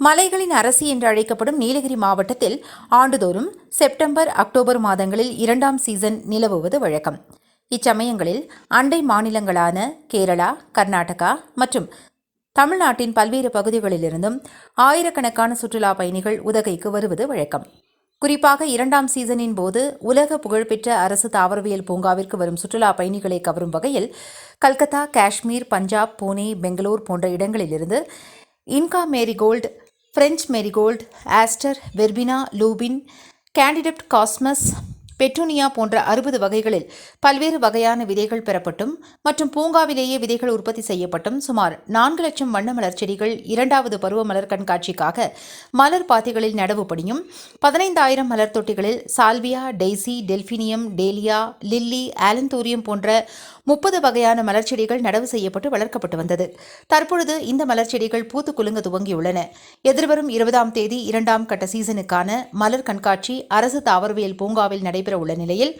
மலைகளின் அரசி என்று அழைக்கப்படும் நீலகிரி மாவட்டத்தில் ஆண்டுதோறும் செப்டம்பர் அக்டோபர் மாதங்களில் இரண்டாம் சீசன் நிலவுவது வழக்கம். இச்சமயங்களில் அண்டை மாநிலங்களான கேரளா கர்நாடகா மற்றும் தமிழ்நாட்டின் பல்வேறு பகுதிகளிலிருந்தும் ஆயிரக்கணக்கான சுற்றுலா பயணிகள் உதகைக்கு வருவது வழக்கம். குறிப்பாக இரண்டாம் சீசனின் போது உலக புகழ்பெற்ற அரசு தாவரவியல் பூங்காவிற்கு வரும் சுற்றுலா பயணிகளை கவரும் வகையில் கல்கத்தா காஷ்மீர் பஞ்சாப் புனே பெங்களூர் போன்ற இடங்களிலிருந்து Inca marigold French marigold, aster, verbena, lubin, candidapt cosmos, petunia போன்ற அறுபது வகைகளில் பல்வேறு வகையான விதைகள் பெறப்பட்டும் மற்றும் பூங்காவிலேயே விதைகள் உற்பத்தி செய்யப்பட்டும் சுமார் நான்கு லட்சம் வண்ண மலர் செடிகள் இரண்டாவது பருவ மலர் கண்காட்சிக்காக மலர் பாத்திகளில் நடவு பணியும் பதினைந்தாயிரம் மலர் தொட்டிகளில் salvia daisy delphinium dahlia lily anthurium போன்ற முப்பது வகையான மலர் செடிகள் நடவு செய்யப்பட்டு வளர்க்கப்பட்டு வந்தது. தற்பொழுது இந்த மலர் செடிகள் பூத்து குலுங்க துவங்கியுள்ளன. எதிர்வரும் இருபதாம் தேதி இரண்டாம் கட்ட சீசனுக்கான மலர் கண்காட்சி அரசு தாவரவியல் பூங்காவில் நடைபெற உள்ள நிலையில்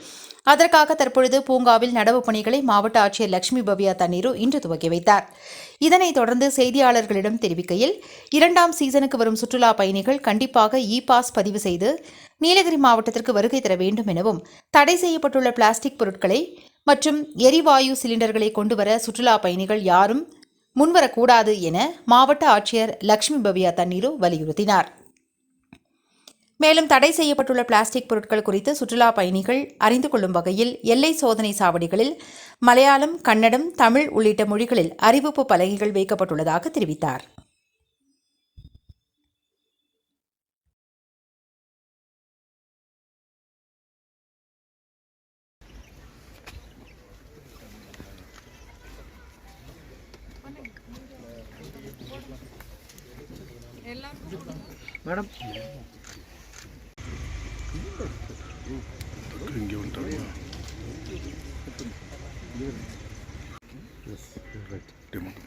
அதற்காக தற்பொழுது பூங்காவில் நடவு பணிகளை மாவட்ட ஆட்சியர் லட்சுமி பவ்யா தண்ணீரு இன்று துவக்கி வைத்தார். இதனைத் தொடர்ந்து செய்தியாளர்களிடம் தெரிவிக்கையில் இரண்டாம் சீசனுக்கு வரும் சுற்றுலா பயணிகள் கண்டிப்பாக இ பாஸ் பதிவு செய்து நீலகிரி மாவட்டத்திற்கு வருகை தர வேண்டும் எனவும் தடை செய்யப்பட்டுள்ள பிளாஸ்டிக் பொருட்களை மற்றும் எரிவாயு சிலிண்டர்களை கொண்டுவர சுற்றுலா பயணிகள் யாரும் முன்வரக்கூடாது என மாவட்ட ஆட்சியர் லட்சுமி பவ்யா தண்ணீரு வலியுறுத்தினார். மேலும் தடை செய்யப்பட்டுள்ள பிளாஸ்டிக் பொருட்கள் குறித்து சுற்றுலா பயணிகள் அறிந்து கொள்ளும் வகையில் எல்லை சோதனை சாவடிகளில் மலையாளம் கன்னடம் தமிழ் உள்ளிட்ட மொழிகளில் அறிவிப்பு பலகைகள் வைக்கப்பட்டுள்ளதாக தெரிவித்தார். மேடம். இங்கே வந்துட்டாங்களா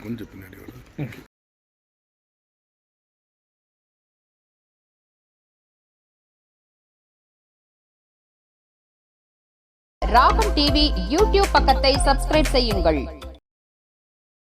கொஞ்சம் பின்னாடி வருது ராகம் டிவி யூடியூப் பக்கத்தை சப்ஸ்கிரைப் செய்யுங்கள்.